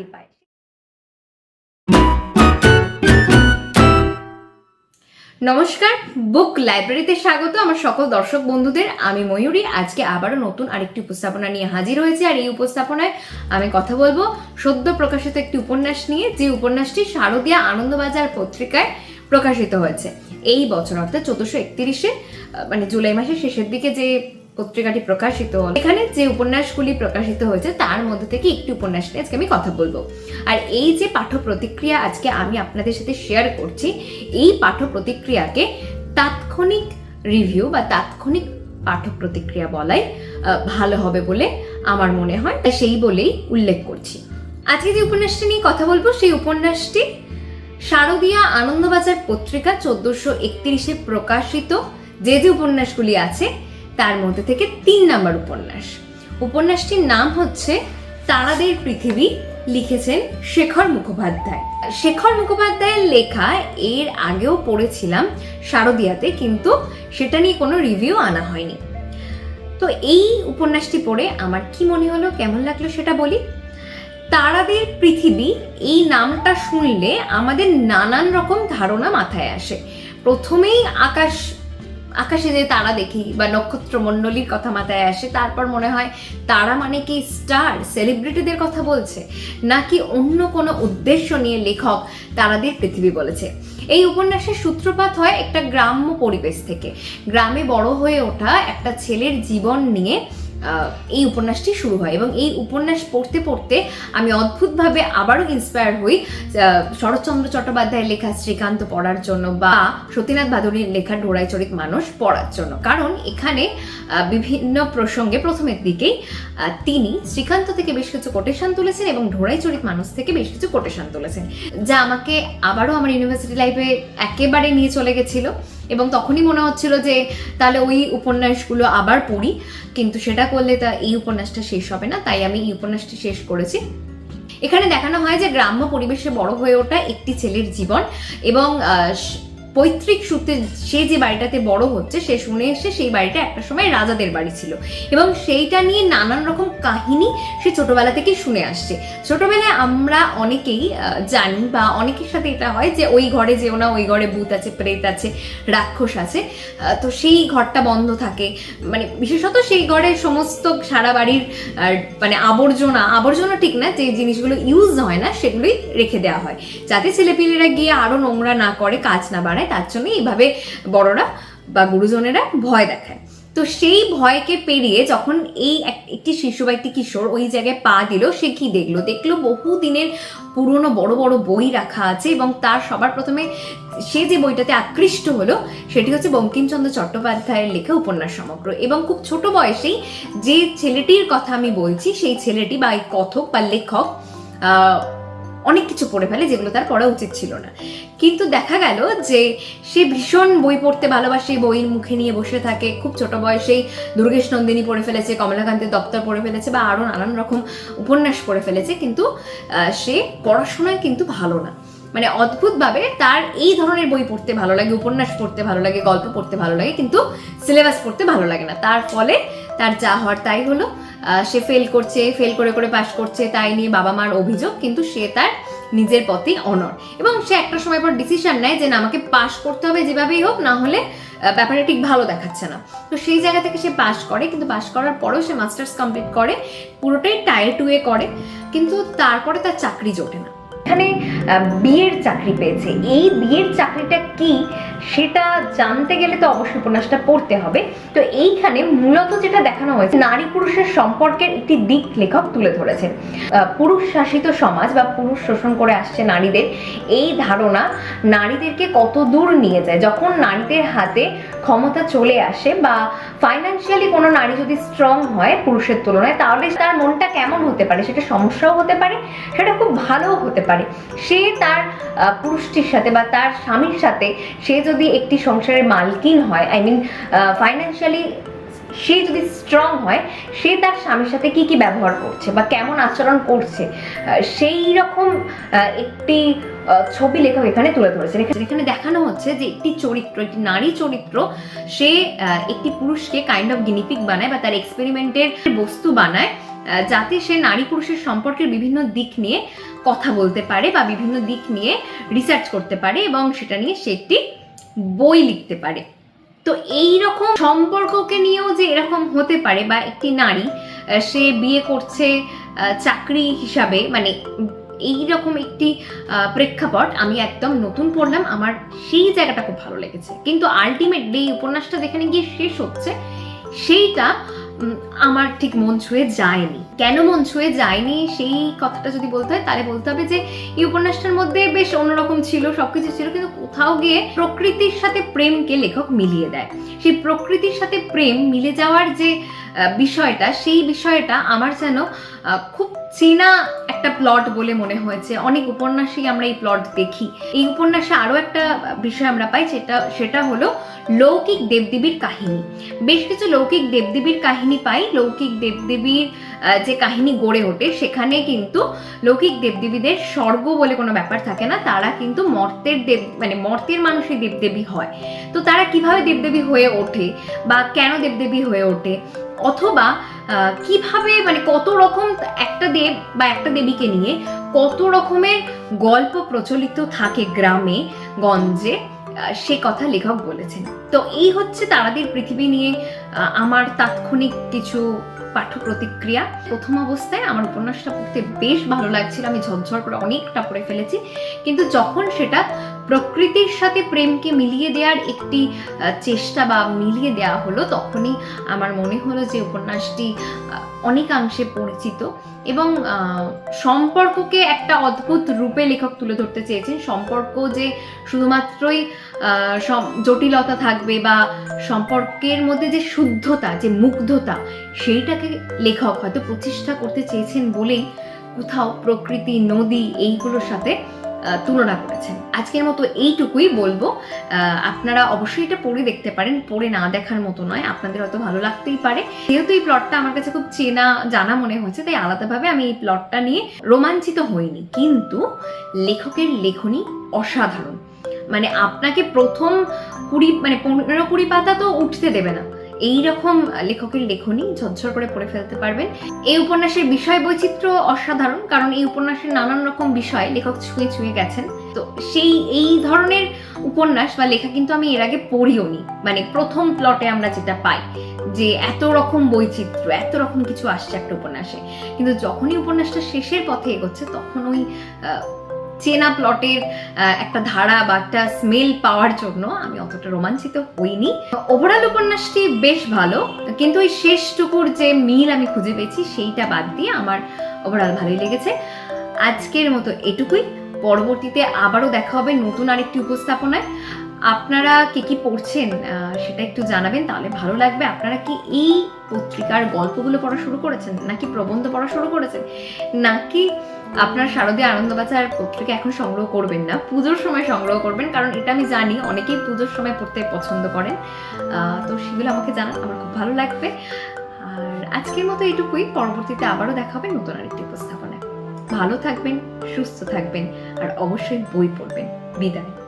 চাকরি পায়। নমস্কার, বুক লাইব্রেরিতে স্বাগত আমার সকল দর্শক বন্ধুদের। আমি ময়ূরী, আজকে আবারও নতুন আরেকটি উপস্থাপনা নিয়ে হাজির হয়েছে। আর এই উপস্থাপনায় আমি কথা বলব সদ্য প্রকাশিত একটি উপন্যাস নিয়ে, যে উপন্যাসটি শারদীয়া আনন্দবাজার পত্রিকায় প্রকাশিত হয়েছে। এই বছর অর্থাৎ চোদ্দশো একত্রিশে মানে জুলাই মাসের শেষের দিকে যে পত্রিকাটি প্রকাশিত হলো। এখানে যে উপন্যাসগুলি প্রকাশিত হয়েছে, তার মধ্যে থেকে একটি উপন্যাস নিয়ে আজকে আমি কথা বলব। আর এই যে পাঠ্য প্রতিক্রিয়া আজকে আমি আপনাদের সাথে শেয়ার করছি, এই পাঠ্য প্রতিক্রিয়াকে তাৎক্ষণিক রিভিউ বা তাৎক্ষণিক পাঠ্য প্রতিক্রিয়া বলাই ভালো হবে বলে আমার মনে হয়। তাই সেই বলেই উল্লেখ করছি। আজকে যে উপন্যাসটি নিয়ে কথা বলব, সেই উপন্যাসটি শারদীয়া আনন্দবাজার পত্রিকা চোদ্দশো একত্রিশে প্রকাশিত। যে যে উপন্যাসগুলি আছে তার মধ্যে থেকে তিন নাম্বার উপন্যাস। উপন্যাসটির নাম হচ্ছে তারাদের পৃথিবী, লিখেছেন শেখর মুখোপাধ্যায়। শেখর মুখোপাধ্যায়ের লেখা এর আগেও পড়েছিলাম শারদিয়াতে, কিন্তু সেটা নিয়ে কোনো রিভিউ আনা হয়নি। তো এই উপন্যাসটি পড়ে আমার কি মনে হলো, কেমন লাগল সেটা বলি? তারাদের পৃথিবী, এই নামটা শুনলে আমাদের নানান রকম ধারণা মাথায় আসে। প্রথমেই আকাশ আকাশে যে তারা দেখি বা নক্ষত্র মণ্ডলীর কথা মাথায় আসে, তারপর মনে হয় তারা মানে কি স্টার, সেলিব্রিটিদের কথা বলছে, নাকি অন্য কোনো উদ্দেশ্য নিয়ে লেখক তারাদের পৃথিবী বলেছে। এই উপন্যাসের সূত্রপাত হয় একটা গ্রাম্য পরিবেশ থেকে। গ্রামে বড় হয়ে ওঠা একটা ছেলের জীবন নিয়ে এই উপন্যাসটি শুরু হয় এবং এই উপন্যাস পড়তে পড়তে আমি অদ্ভুতভাবে আবারও ইন্সপায়ার হই শরৎচন্দ্র চট্টোপাধ্যায়ের লেখা শ্রীকান্ত পড়ার জন্য বা সতীনাথ ভাদুরীর লেখা চরিত মানুষ পড়ার জন্য। কারণ এখানে বিভিন্ন প্রসঙ্গে প্রথমের দিকেই তিনি শ্রীকান্ত থেকে বেশ কিছু কোটেশন তুলেছেন এবং চরিত মানুষ থেকে বেশ কিছু কোটেশন তুলেছেন, যা আমাকে আবারও আমার ইউনিভার্সিটি লাইফে একেবারে নিয়ে চলে গেছিল। এবং তখনই মনে হচ্ছিল যে তাহলে ওই উপন্যাসগুলো আবার পড়ি, কিন্তু সেটা করলে তা, এই উপন্যাসটা শেষ হবে না, তাই আমি এই উপন্যাসটি শেষ করেছি। এখানে দেখানো হয় যে গ্রাম্য পরিবেশে বড় হয়ে ওঠা একটি ছেলের জীবন এবং পৈতৃক সূত্রে সে যে বাড়িটাতে বড় হচ্ছে, সে শুনে এসে সেই বাড়িটা একটা সময় রাজাদের বাড়ি ছিল। এবং সেইটা নিয়ে নানান রকম কাহিনী সে ছোটবেলা থেকেই শুনে আসছে। ছোটবেলায় আমরা অনেকেই জানি বা অনেকের সাথে এটা হয় যে ওই ঘরে যেও না, ওই ঘরে ভূত আছে, প্রেত আছে, রাক্ষস আছে। তো সেই ঘরটা বন্ধ থাকে। মানে বিশেষত সেই ঘরে সমস্ত সারা বাড়ির মানে আবর্জনা আবর্জনা ঠিক না, যে জিনিসগুলো ইউজ হয় না, সেগুলোই রেখে দেওয়া হয়। যাতে ছেলেপিলেরা গিয়ে আরও নোংরা না করে, কাজ না বাড়ায়। তার জন্য এইভাবে বড়রা বা গুরুজনেরা ভয় দেখায়। তো সেই ভয়কে পেরিয়ে যখন এই একটি শিশু বা একটি কিশোর ওই জায়গায় পা দিল, সে কি দেখল? দেখল বহু দিনের পুরনো বড় বড় বই রাখা আছে এবং তার সবার প্রথমে সে যে বইটাতে আকৃষ্ট হলো, সেটি হচ্ছে বঙ্কিমচন্দ্র চট্টোপাধ্যায়ের লেখা উপন্যাস সমগ্র। এবং খুব ছোট বয়সেই যে ছেলেটির কথা আমি বলছি, সেই ছেলেটি বা এই কথক বা লেখক অনেক কিছু পড়ে ফেলে যেগুলো তার পড়া উচিত ছিল না। কিন্তু দেখা গেল যে সে ভীষণ বই পড়তে ভালোবাসে, বইয়ের মুখে নিয়ে বসে থাকে, খুব ছোট বয়সেই দুর্গেশ নন্দিনী পড়ে ফেলেছে, কমলাকান্তের দপ্তর পড়ে ফেলেছে বা আরও নানান রকম উপন্যাস পড়ে ফেলেছে, কিন্তু সে পড়াশোনায় কিন্তু ভালো না। মানে অদ্ভুতভাবে তার এই ধরনের বই পড়তে ভালো লাগে, উপন্যাস পড়তে ভালো লাগে, গল্প পড়তে ভালো লাগে, কিন্তু সিলেবাস পড়তে ভালো লাগে না। তার ফলে তার যা হওয়ার তাই হলো। সে ফেল করছে ফেল করে করে পাশ করছে, তাই নিয়ে বাবা মার অভিযোগ, কিন্তু সে তার নিজের পথেই অনর এবং সে একটা সময় পর ডিসিশন নেয় যে না, আমাকে পাশ করতে হবে যেভাবেই হোক, না হলে ব্যাপারটা ঠিক ভালো দেখাচ্ছে না। তো সেই জায়গা থেকে সে পাশ করে, কিন্তু পাশ করার পরেও সে মাস্টার্স কমপ্লিট করে, পুরোটাই টায়ার টু এ করে, কিন্তু তারপরে তার চাকরি জোটে না। এখানে বিয়ের চাকরি পেয়েছে। এই বিয়ের চাকরিটা কি সেটা জানতে গেলে তো অবশ্যই উপন্যাসটা পড়তে হবে। তো এইখানে মূলত যেটা দেখানো হয়েছে, নারী পুরুষের সম্পর্কের একটি দিক লেখক তুলে ধরেছেন। পুরুষ শাসিত সমাজ বা পুরুষ শোষণ করে আসছে নারীদের, এই ধারণা নারীদেরকে কত দূর নিয়ে যায়? যখন নারীদের হাতে ক্ষমতা চলে আসে বা ফাইন্যান্সিয়ালি কোনো নারী যদি স্ট্রং হয় পুরুষের তুলনায়, তাহলে তার মনটা কেমন হতে পারে? সেটা সমস্যাও হতে পারে, সেটা খুব ভালোও হতে পারে। সে তার পুরুষটির সাথে বা তার স্বামীর সাথে সে যদি একটি সংসারের মালকিন হয় আই মিন ফাইন্যান্সিয়ালি সে যদি স্ট্রং হয়, সে তার স্বামীর সাথে কি কি ব্যবহার করছে বা কেমন আচরণ করছে? সেই রকম একটি ছবি লেখক এখানে তুলে ধরেছেন। এখানে- দেখানো হচ্ছে যে একটি চরিত্র, একটি নারী চরিত্র, সে একটি পুরুষকে কাইন্ড অফ গিনিপিক বানায় বা তার এক্সপেরিমেন্টের বস্তু বানায় যাতে সে নারী পুরুষের সম্পর্কের বিভিন্ন দিক নিয়ে কথা বলতে পারে বা বিভিন্ন দিক নিয়ে রিসার্চ করতে পারে এবং সেটা নিয়ে সে একটি বই লিখতে পারে। তো এই রকম সম্পর্ককে নিয়েও যে এরকম হতে পারে বা একটি নারী সে বিয়ে করছে চাকরি হিসাবে মানে এই রকম একটি প্রেক্ষাপট আমি একদম নতুন পড়লাম। আমার সেই জায়গাটা খুব ভালো লেগেছে। কিন্তু আলটিমেটলি এই উপন্যাসটা যেখানে গিয়ে শেষ হচ্ছে, সেইটা আমার ঠিক মন ছুঁয়ে যায়নি। কেন মন ছুঁয়ে যায়নি? সেই কথাটা যদি বলতে হয়, তাহলে বলতে হবে যে, এই উপন্যাসটার মধ্যে বেশ অন্যরকম ছিল, সবকিছু ছিল, কিন্তু কোথাও গিয়ে প্রকৃতির সাথে প্রেমকে লেখক মিলিয়ে দেয়। সেই প্রকৃতির সাথে প্রেম মিলে যাওয়ার যে বিষয়টা, সেই বিষয়টা আমার যেন খুব চেনা একটা প্লট বলে মনে হয়েছে। অনেক উপন্যাসেই আমরা এই প্লট দেখি। এই উপন্যাসে আরও একটা বিষয় আমরা পাই সেটা সেটা হলো লৌকিক দেবদেবীর কাহিনী। বেশ কিছু লৌকিক দেবদেবীর কাহিনী পাই। লৌকিক দেবদেবীর যে কাহিনী গড়ে ওঠে, সেখানে কিন্তু লৌকিক দেবদেবীদের স্বর্গ বলে কোনো ব্যাপার থাকে না। তারা কিন্তু মর্তের দেব মানে মর্তের মানুষই দেবদেবী হয়। তো তারা কীভাবে দেবদেবী হয়ে ওঠে বা কেন দেবদেবী হয়ে ওঠে? অথবা কীভাবে মানে কত রকম একটা দেব বা একটা দেবীকে নিয়ে কত রকমের গল্প প্রচলিত থাকে গ্রামে, গঞ্জে সে কথা লেখক বলেছেন। তো এই হচ্ছে তারাদের পৃথিবী নিয়ে আমার তাৎক্ষণিক কিছু পাঠ্য প্রতিক্রিয়া প্রথম অবস্থায় আমার উপন্যাসটা পড়তে বেশ ভালো লাগছিল, আমি ঝরঝর করে অনেকটা পড়ে ফেলেছি। কিন্তু যখন সেটা প্রকৃতির সাথে প্রেমকে মিলিয়ে দেওয়ার একটি চেষ্টা বা মিলিয়ে দেওয়া হলো, তখনই আমার মনে হলো যে উপন্যাসটি অনেকাংশে পরিচিত এবং সম্পর্ককে একটা অদ্ভুত রূপে লেখক তুলে ধরতে চেয়েছেন। সম্পর্ক যে শুধুমাত্রই জটিলতা থাকবে বা সম্পর্কের মধ্যে যে শুদ্ধতা, যে মুগ্ধতা, সেইটাকে লেখক হয়তো প্রতিষ্ঠা করতে চেয়েছেন বলেই কোথাও প্রকৃতি, নদী এইগুলোর সাথে তুলনা করেছেন। আজকের মতো এইটুকুই বলব। আপনারা অবশ্যই এটা পড়ে দেখতে পারেন। পড়ে না দেখার মতো নয়, আপনাদের হয়তো ভালো লাগতেই পারে। যেহেতু এই প্লটটা আমার কাছে খুব চেনা, জানা মনে হয়েছে, তাই আলাদাভাবে আমি এই প্লটটা নিয়ে রোমাঞ্চিত হইনি। কিন্তু লেখকের লেখনী অসাধারণ। মানে আপনাকে প্রথম কুড়ি মানে পনেরো কুড়ি পাতা তো উঠতে দেবে না। এই রকম লেখকের লেখনী ঝরঝর করে পড়ে ফেলতে পারবেন। এই উপন্যাসের বিষয় বৈচিত্র্য অসাধারণ, কারণ এই উপন্যাসের নানান রকম বিষয় লেখক ছুঁয়ে ছুঁয়ে গেছেন। তো সেই, এই ধরনের উপন্যাস বা লেখা কিন্তু আমি এর আগে পড়িও নি মানে প্রথম প্লটে আমরা যেটা পাই, যে এত রকম বৈচিত্র্য, এত রকম কিছু আসছে একটা উপন্যাসে। কিন্তু যখনই উপন্যাসটা শেষের পথে এগোচ্ছে, তখন ওই চেনা প্লটের একটা ধারা বা একটা স্মেল পাওয়ার জন্য আমি অতটা রোমাঞ্চিত হইনি। ওভারঅল উপন্যাসটি বেশ ভালো, কিন্তু ওই শেষটুকুর যে মিল আমি খুঁজে পেয়েছি, সেইটা বাদ দিয়ে আমার ওভারঅল ভালোই লেগেছে। আজকের মতো এটুকুই। পরবর্তীতে আবারও দেখা হবে নতুন আরেকটি উপস্থাপনায়। আপনারা কে কি পড়ছেন সেটা একটু জানাবেন, তাহলে ভালো লাগবে। আপনারা কি এই পত্রিকার গল্পগুলো পড়া শুরু করেছেন, নাকি প্রবন্ধ পড়া শুরু করেছেন, নাকি আপনার শারদীয় আনন্দবাজার পত্রিকা এখন সংগ্রহ করবেন না। পুজোর সময় সংগ্রহ করবেন, কারণ এটা আমি জানি, অনেকেই পুজোর সময় পড়তে পছন্দ করেন। তো সেগুলো আমাকে জানান, আমার খুব ভালো লাগবে। আর আজকের মতো এইটুকুই, পরবর্তীতে আবারও দেখা হবে নতুন আরেকটি উপস্থাপনায়। ভালো থাকবেন, সুস্থ থাকবেন, আর অবশ্যই বই পড়বেন। বিদায়।